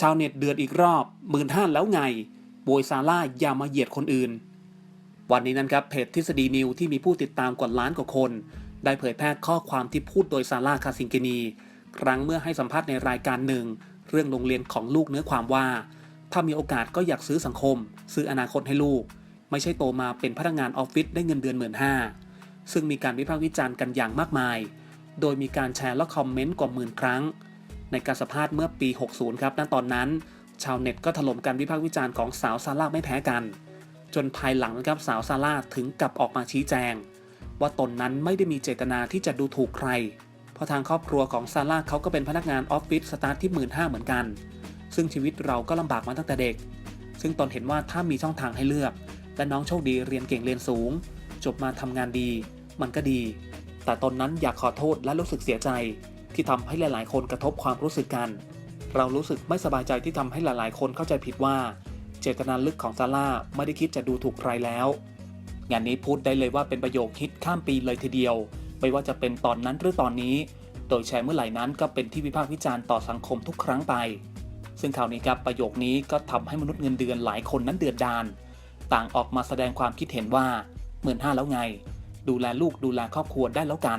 ชาวเน็ตเดือดอีกรอบหมื่นห้าแล้วไงโวยซาร่าอย่ามาเหยียดคนอื่น วันนี้นั้นครับเพจทฤษฎีนิวที่มีผู้ติดตามกว่าล้านกว่าคน ได้เผยแพร่ข้อความที่พูดโดยซาร่าคาซิงกินี ครั้งเมื่อให้สัมภาษณ์ในรายการหนึ่ง เรื่องโรงเรียนของลูกเนื้อความว่า ถ้ามีโอกาสก็อยากซื้อสังคม ซื้ออนาคตให้ลูก ไม่ใช่โตมาเป็นพนักงานออฟฟิศได้เงินเดือนหมื่นห้าซึ่งมีการวิพากษ์วิจารณ์กันอย่างมากมาย โดยมีการแชร์และคอมเมนต์กว่าหมื่นครั้ง ในการสัมภาษณ์เมื่อปี 60 ครับณตอนนั้น ชาวเน็ตก็ถล่มการวิพากษ์วิจารณ์ของสาวซาร่าไม่แพ้กัน จนภายหลังนะครับสาวซาร่าถึงกับออกมาชี้แจง ว่าตนนั้นไม่ได้มีเจตนาที่จะดูถูกใคร เพราะทางครอบครัวของซาร่าเขาก็เป็นพนักงานออฟฟิศสตาร์ทที่หมื่นห้าเหมือนกัน ซึ่งชีวิตเราก็ลำบากมาตั้งแต่เด็ก ซึ่งตนเห็นว่าถ้ามีช่องทางให้เลือก และน้องโชคดีเรียนเก่งเรียนสูง จบมาทำงานดี มันก็ดี แต่ตนนั้นอยากขอโทษและรู้สึกเสียใจ ที่ทำให้หลาย ๆ คนกระทบความรู้สึกกัน เรารู้สึกไม่สบายใจที่ทำให้หลาย ๆ คนเข้าใจผิดว่า เจตนาลึกของซาร่าไม่ได้คิดจะดูถูกใครแล้ว งานนี้พูดได้เลยว่าเป็นประโยคฮิตข้ามปีเลยทีเดียว ไม่ว่าจะเป็นตอนนั้นหรือตอนนี้ โดยแชร์เมื่อไหร่นั้นก็เป็นที่วิพากษ์วิจารณ์ต่อสังคมทุกครั้งไป ซึ่งข่าวนี้ครับประโยคนี้ก็ทำให้มนุษย์เงินเดือนหลายคนนั้นเดือดดานต่างออกมาแสดงความคิดเห็นว่าเหมื่นห้าแล้วไง ดูแลลูกดูแลครอบครัวได้แล้วกัน